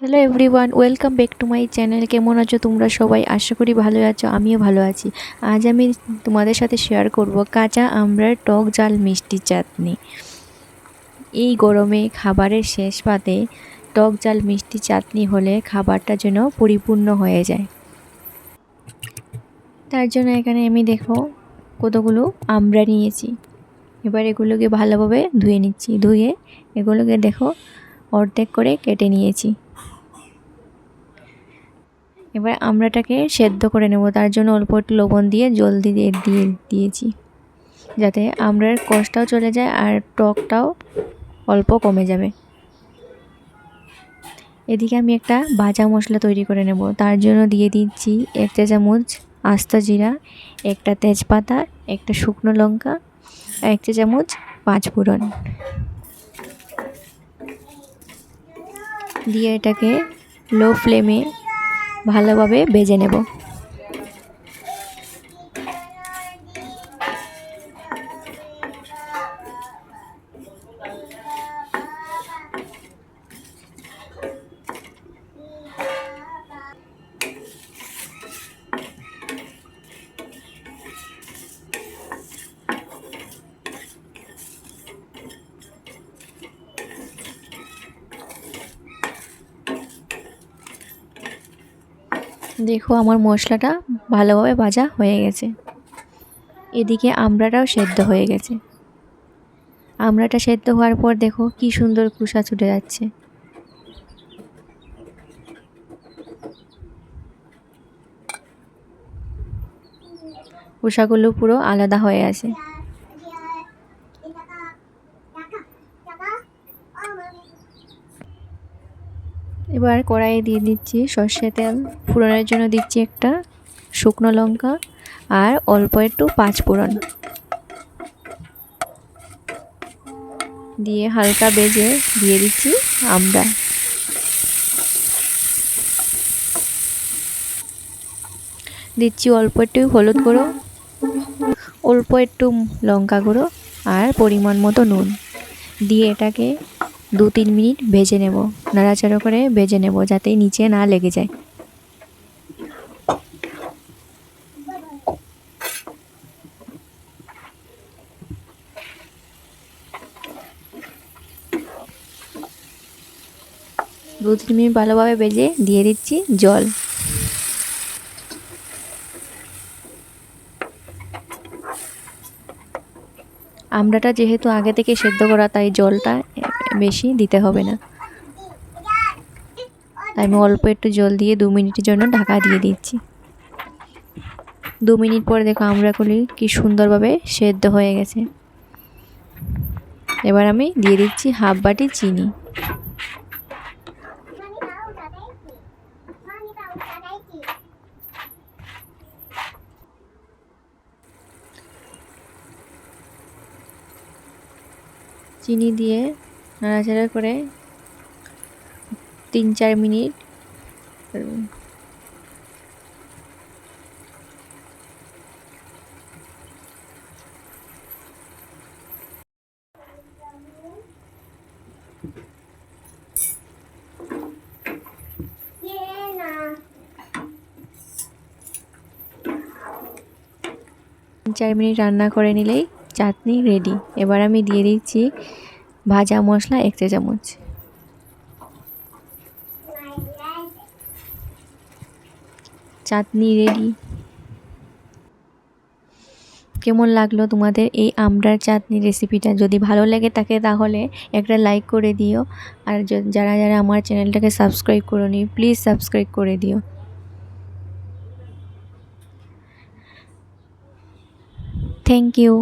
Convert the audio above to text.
Hello everyone welcome back to my channel কেমন আছো তোমরা সবাই? আশা করি ভালো আছো, আমিও ভালো আছি। আজ আমি তোমাদের সাথে শেয়ার করব কাঁচা আমড়ার টক জাল মিষ্টি চাটনি। এই গরমে খাবারের শেষ পাতে টক জাল মিষ্টি চাটনি হলে খাবারটা যেন পরিপূর্ণ হয়ে যায়। তার জন্য এখানে আমি দেখো কতগুলো আমড়া নিয়েছি। এবার এগুলোকে ভালোভাবে ধুয়ে নিচ্ছি। ধুয়ে এগুলোকে দেখো অর্ধেক করে কেটে নিয়েছি। এবার আমড়াটাকে সেদ্ধ করে নেব। তার জন্য অল্প একটু লবণ দিয়ে জল দিয়ে দিয়ে দিয়েছি, যাতে আমড়ার কষটাও চলে যায় আর টকটাও অল্প কমে যাবে। এদিকে আমি একটা ভাজা মশলা তৈরি করে নেব। তার জন্য দিয়ে দিচ্ছি এক চা চামচ আস্ত জিরা, একটা তেজপাতা, একটা শুকনো লঙ্কা এক চা চামচ পাঁচ ফোড়ন। দিয়ে এটাকে লো ফ্লেমে ভালোভাবে ভেজে নেব। দেখো আমার মশলাটা ভালোভাবে ভাজা হয়ে গেছে। এদিকে আমড়াটাও সেদ্ধ হয়ে গেছে। আমড়াটা সেদ্ধ হওয়ার পর দেখো কি সুন্দর কুসা ছুটে যাচ্ছে। কুসাগুলো পুরো আলাদা হয়ে আছে। এবার কড়াইয়ে দিয়ে দিচ্ছি সর্ষে তেল। ফোড়নের জন্য দিচ্ছি একটা শুকনো লঙ্কা আর অল্প একটু পাঁচ ফোড়ন। দিয়ে হালকা বেজে দিয়ে দিচ্ছি আমরা। দিচ্ছি অল্প একটু হলুদ গুঁড়ো, অল্প একটু লঙ্কা গুঁড়ো আর পরিমাণ মতো নুন। দিয়ে এটাকে দু তিন মিনিট ভেজে নেব, নাড়াচাড়া করে ভেজে নেব যাতে নিচে না লেগে যায়। দু তিন মিনিট ভালোভাবে ভেজে দিয়ে দিচ্ছি জল। আমড়াটা যেহেতু আগে থেকে সেদ্ধ করা, তাই জলটা বেশি দিতে হবে না। আমি অল্প একটু জল দিয়ে দু মিনিটের জন্য ঢাকা দিয়ে দিচ্ছি। দু মিনিট পরে দেখো আমড়াগুলি কি সুন্দরভাবে সেদ্ধ হয়ে গেছে। এবার আমি দিয়ে দিচ্ছি হাফ বাটি চিনি। চিনি দিয়ে নাড়াচাড়া করে তিন চার মিনিট চার মিনিট রান্না করে নিলেই চাটনি রেডি এবার আমি দিয়ে দিচ্ছি ভাজা মশলা, এক চা চামচ। চাটনি রেডি কেমন লাগল তোমাদের এই আমড়ার চাটনি রেসিপিটা যদি ভালো লাগে থাকে তাহলে একটা লাইক করে দিও। আর যারা যারা আমার চ্যানেলটাকে সাবস্ক্রাইব করো নি প্লিজ সাবস্ক্রাইব করে দিও। Thank you